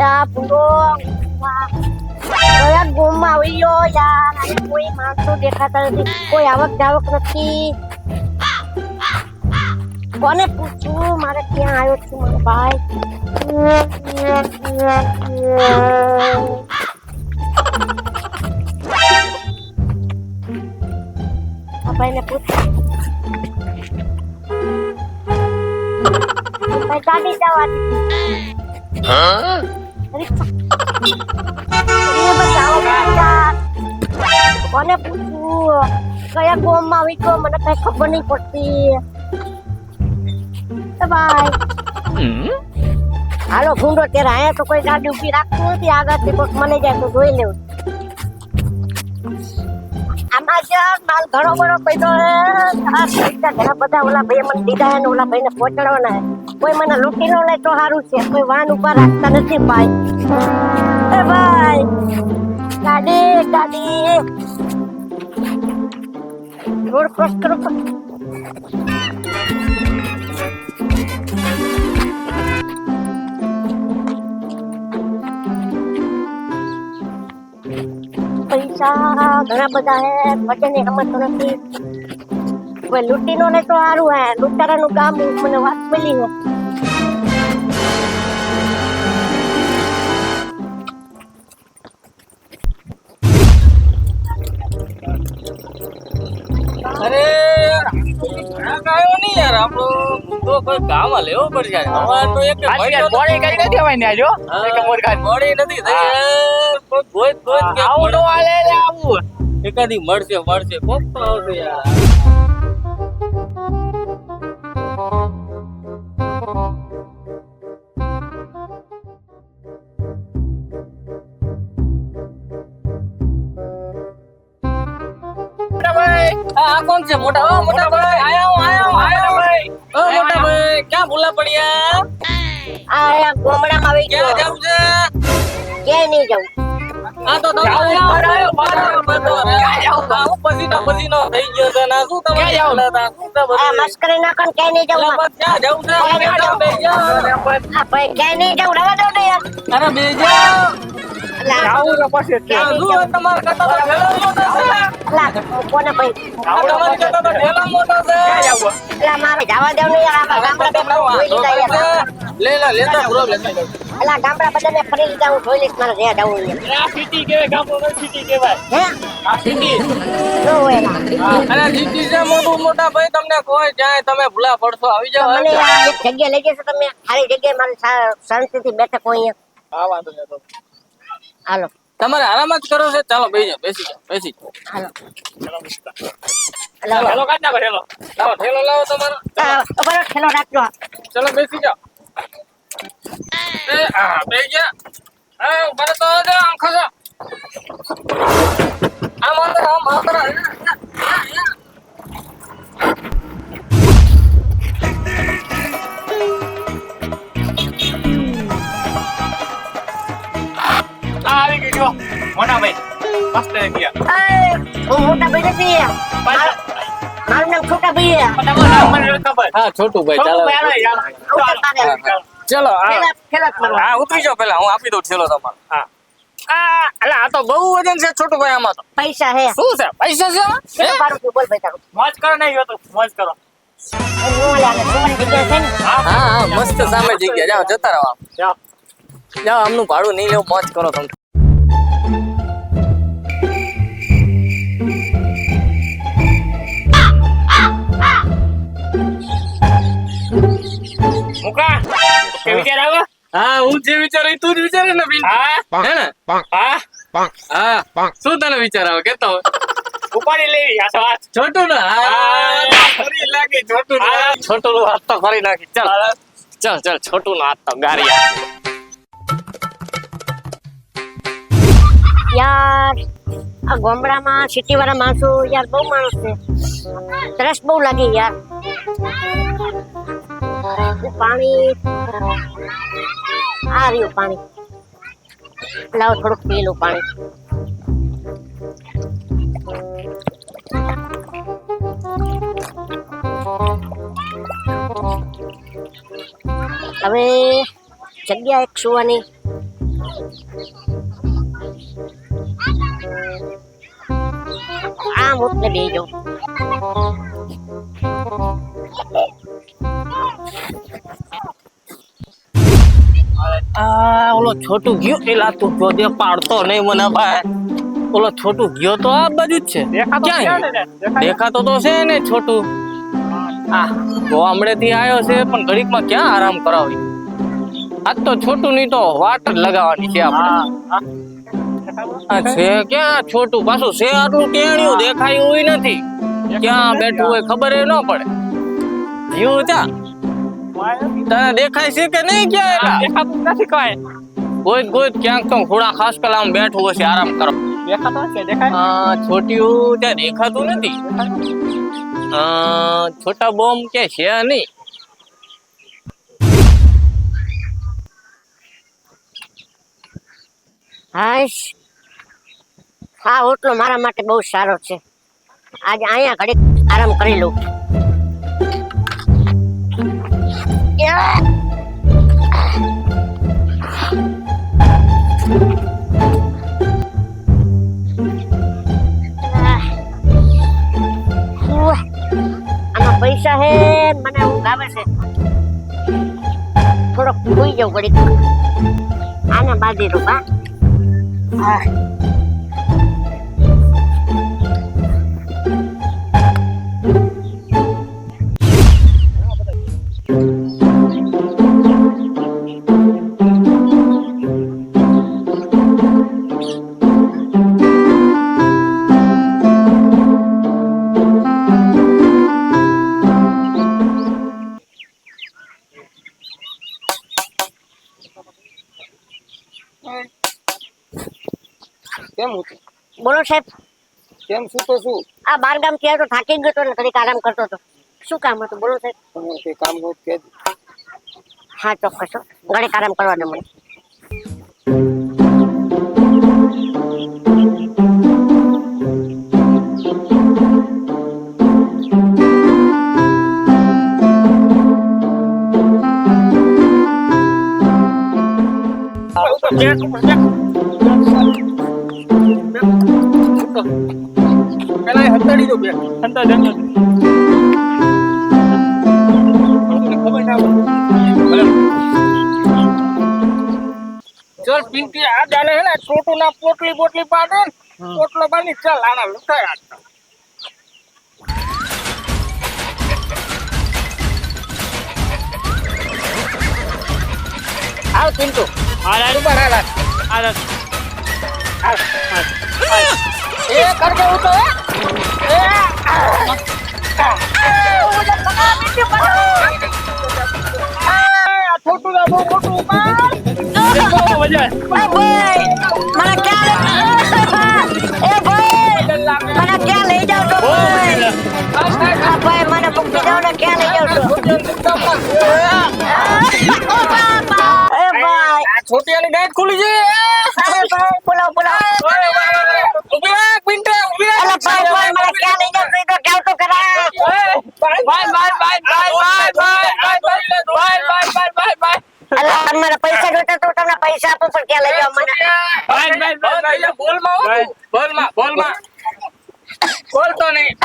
યા પૂરો કયા ગોમમાં આવી ya. કોઈ માણસો દેખાતા નથી કોઈ આવક જાવક નથી કોને પૂછું મારે ક્યાં આવ્યો છું મારો ભાઈ ગાડી એ બચાવો યાર કોને પૂછું કયા ગોમમાં આવી ગયો? મને કઈ ખબર નહીં પડતી. ભાઈ હાલો, ભૂંડો ત્યારે આયા તો કોઈ ગાડી ઊભી રાખતું નથી. આગળથી કોઈક મને જાય તો જોઈ લેવું. આમાં જ માલ ઘણો બધો પૈસો હે. ઘણા બધા ઓલા ભાઈ મને દીધા હે ને ઓલા ભાઈને પહોંચાડવાના હે કોઈ મને લૂંટી ન લે તો સારું છે. કોઈ વાહન ઉપર રાખતા નથી ભાઈ. એ ભાઈ ગાડી ગાડી રોડ ક્રોસ કરો. પૈસા ઘણા બધા હે વચ્ચેની ની તો નથી. કોઈ લૂંટી નો તો સારું હે. લૂંટારાનું કામ મને વાત મળી હે. અરે આ કાયો નહીં યાર. આપણો તો કોઈ કામ લેવો જાય. અમારે તો એક આજકાલ કરી નથી હવે ને જો એક મોર ખાન મોડી નથી થઈ. કોઈ ગોત ગોત કે આવું નો હાલે લે આવું. એકાદી મળશે મળશે. કોક તો આવશે યાર. આ કોણ છે મોટા ઓ મોટા ભાઈ આયા હું આયા હું આયા ભાઈ ઓ મોટા ભાઈ ક્યાં ભૂલા પડ્યા આ ગોમડા માં આવી ગયો ક્યાં જાવું છે કે નહીં જવું આ તો તમે આયા બહાર આવ્યો, બહાર આયા, આવ્યો. બધો ક્યાં જાવું? આ હું પસીનો પસીનો થઈ ગયો છે ના શું તમે ક્યાં જાવું? શું છે આ મસ્કરી ના કર ક્યાંય નહીં જવું ક્યાં જાવું છે? ક્યાં જાવું? બેસી જાઓ. આ ભાઈ ક્યાંય નહીં જવું રવા દો ને યાર અરે બેસી જાઓ. અલા, આવું તો પછી જ. આ શું તમારા કરતા તો ઢેલો મોટો છે. અલા, કોને ભાઈ આ તમારી કરતા તો ઢેલો મોટો છે. ક્યાં જાવું? જવા જવું મોટું મોટા ભાઈ તમને કોઈ જાય તમે ભૂલા પડશો આવી એક જગ્યા લઈ જશો તમે. સારી જગ્યાએ મારી શાંતિ શાંતિથી બેઠક હોય અહીંયા વાંધો નહીં. હાલો. તમારે આરામ જ કરો છે. ચાલો બેસી જાઓ બેસી જાઓ બેસી. હાલો. હાલો હેલો. કાઢ નાખો હેલો લાવો ઠેલો લાવો તમારો. અમારો ઠેલો રાખજો ચલો બેસી જાઓ. એ આ બેસી ગયા. હા ઉપર તો આમ ખસો હું મોટા ભાઈ નથી. મારું નામ છોટા ભાઈ છે. તમારું નામ મને નથી ખબર. હા છોટું ભાઈ ચાલો. ચાલો. હા ઉતરી જાઓ પેલા હું આપી દઉં ઠેલો તમારો. હા. આ અલા આ તો બહુ વજન છે છોટું ભાઈ આમાં તો. પૈસા હે શું છે? પૈસા છે? બોલ ભાઈ મોજ કરો નહીં તો મોજ કરો. એ નો લે, આને સુવાની જગ્યા છે ને. હા. હા હા મસ્ત સામે જગ્યા. જાઓ જતા રહો આમ. જાઓ. જાઓ આમનું ભાડું નહીં લેવું મોજ કરો તમે. મુકા. કે વિચાર આવે હા હું જે વિચારું તું જ વિચારે ને બિન હા? હે ને? હા? હા. શું તને વિચાર આવે? કેતો ઉપાડી લેવી આ તો વાત. છોટું ને? હા. ફરી લાગે છોટું. છોટું નું હાથ તો ફરી નાખી ચાલ. ચાલ ચાલ છોટું નો હાથ તો ગારિયા યાર આ ગોમડામાં સિટી વાળા માણસો યાર બહુ માણસ છે. ત્રસ બહુ લાગે યાર. પાણી આ રહ્યું પાણી. લાવો થોડુંક પીલું પાણી. હવે જગ્યા એક સુવાની. આમ ઉઠને બે જાઉં. આ ઓલો છોટું ગયો? એલા તું જો પાડતો નહીં મને ભાઈ. ઓલો છોટું ગયો તો આ બાજુ જ છે. દેખાતો ક્યાં તો છે ને છોટું. આ ગામડેથી આવ્યો છે પણ ઘડીકમાં ક્યાં આરામ કરાવી? આજ તો છોટું ની તો વાટ લગાવવાની છે આપણે. છે ક્યાં છોટું? પાછું છે આટલું ટેણ્યું દેખાયું નથી. ક્યાં બેઠું હોય ખબર એ ન પડે. જીવ ત્યાં તને દેખાય છે કે નહીં ક્યાં? દેખાતું નથી કાંઈ. ગોઈત ગોઈત ક્યાંક તો ખૂણા ખાસ કલામ બેઠું હશે આરામ કરો દેખાતો નથી, દેખાય? હા છોટીયું ત્યાં દેખાતું નથી અ, છોટા બોમ્બ કે છે નહીં હાશ હા ઓટલો મારા માટે બહુ સારો છે આજે અહીંયા ઘડીક આરામ કરી લઉં પૈસા હે મને આવે છે. થોડોક ભૂઈ જવું ઘડીક આને બાજી દઉં હા. કેમ હતું? બોલો સાહેબ. કેમ શું તો શું? આ બાર ગામથી તો થાકી ગયો તો ને કદી આરામ કરતો તો શું કામ હતું? બોલો સાહેબ. તમે કઈ કામ હોત કે હા ચોક્કસ. ઘણી આરામ કરવાનો મને. પેલા એ હતાડી દો બે અંદર જ, અંદર જ. મને ખબર ના પડે ચલ પિંકી આ જાને હે ને છોટુ ના પોટલી પોટલી પાડે પોટલો બાંધી ચાલ આના લૂંટાય આ આવ પિન્ટુ આ હાલ. આ આ હાલ. આ હાલ. હાલ એ કરકે ઉતો હે એ છોટું ના બહુ મોટું ઉપાડ બહુ એ ભાઈ મને ક્યાં લઈ- એ ભાઈ મને ક્યાં લઈ જાવ છો ભાઈ મજા આવે. આ चलो भाई भाई मैं क्या नहीं कर सकता क्या तो करा भाई भाई भाई भाई भाई भाई भाई भाई भाई भाई ભાઈ અલા મને પૈસા જોતા તો તમને પૈસા આપો પણ ક્યાં લઈ જાવ મને ભાઈ ભાઈ ભાઈ બોલમાં બોલમાં બોલમાં બોલતો નહીં